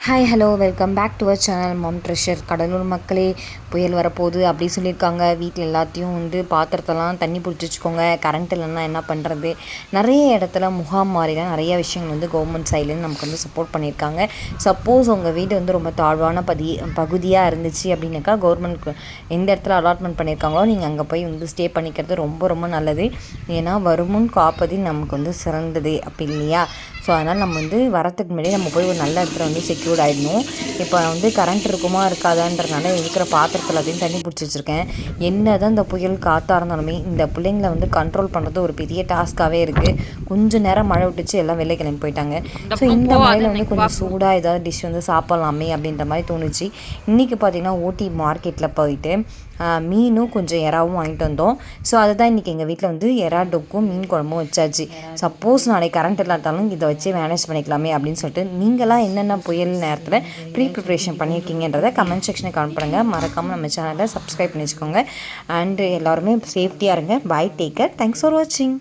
Hi hello welcome back to our channel mom treasure Cuddalore மக்களே புயல் வரப்போகுது அப்படி சொல்லியிருக்காங்க. வீட்டில் எல்லாத்தையும் வந்து பாத்திரத்தெல்லாம் தண்ணி பிடிச்சி வச்சுக்கோங்க. கரண்ட் இல்லைன்னா என்ன பண்ணுறது நிறைய இடத்துல முகாம் மாதிரிலாம் நிறைய விஷயங்கள் வந்து கவர்மெண்ட் சைட்லேருந்து நமக்கு வந்து சப்போர்ட் பண்ணியிருக்காங்க. சப்போஸ் உங்கள் வீடு வந்து ரொம்ப தாழ்வான பதி பகுதியாக இருந்துச்சு அப்படின்னாக்கா கவர்மெண்ட் எந்த இடத்துல அலாட்மெண்ட் பண்ணியிருக்காங்களோ நீங்கள் அங்கே போய் வந்து ஸ்டே பண்ணிக்கிறது ரொம்ப ரொம்ப நல்லது. ஏன்னா வருமுன் காப்பது நமக்கு வந்து சிறந்தது அப்படி இல்லையா? ஸோ அதனால் நம்ம வந்து வரத்துக்கு முன்னாடி நம்ம போய் ஒரு நல்ல இடத்துல வந்து செக் ஆகிடணும் இப்போ வந்து கரண்ட் இருக்குமா இருக்காதான்றதுனால இருக்கிற பாத்திரத்தில் எல்லாத்தையும் தண்ணி பிடிச்சி வச்சுருக்கேன். என்ன தான் இந்த புயல் காற்றாக இருந்தாலுமே இந்த பிள்ளைங்களை வந்து கண்ட்ரோல் பண்ணுறது ஒரு பெரிய டாஸ்க்காகவே இருக்குது கொஞ்சம் நேரம் மழை விட்டுச்சு எல்லாம் வெளில கிளம்பி போயிட்டாங்க. ஸோ இந்த மழையில் வந்து கொஞ்சம் சூடாக ஏதாவது டிஷ் வந்து சாப்பிட்லாமே அப்படின்ற மாதிரி தோணுச்சு. இன்றைக்கி பார்த்தீங்கன்னா ஊட்டி மார்க்கெட்டில் போயிட்டு மீனும் கொஞ்சம் எறாவும் வாங்கிட்டு வந்தோம். ஸோ அதுதான் இன்றைக்கி எங்கள் வீட்டில் வந்து எறா டொக்கும் மீன் குழம்பும் வச்சாச்சு. சப்போஸ் நாளைக்கு கரண்ட் இல்லாட்டாலும் இதை வச்சு மேனேஜ் பண்ணிக்கலாமே அப்படின்னு சொல்லிட்டு நீங்களாம் என்னென்ன புயல் நேரத்தில் ப்ரீ ப்ரிப்ரேஷன் பண்ணியிருக்கீங்கன்றதை கமெண்ட் செக்ஷனில் கமெண்ட் பண்ணுங்கள் மறக்காமல் நம்ம சேனலை சப்ஸ்கிரைப் பண்ணி வச்சுக்கோங்க அண்டு எல்லாருமே சேஃப்டியாக இருங்க. பாய் டேக்கர் தேங்க்ஸ் ஃபார் வாட்சிங்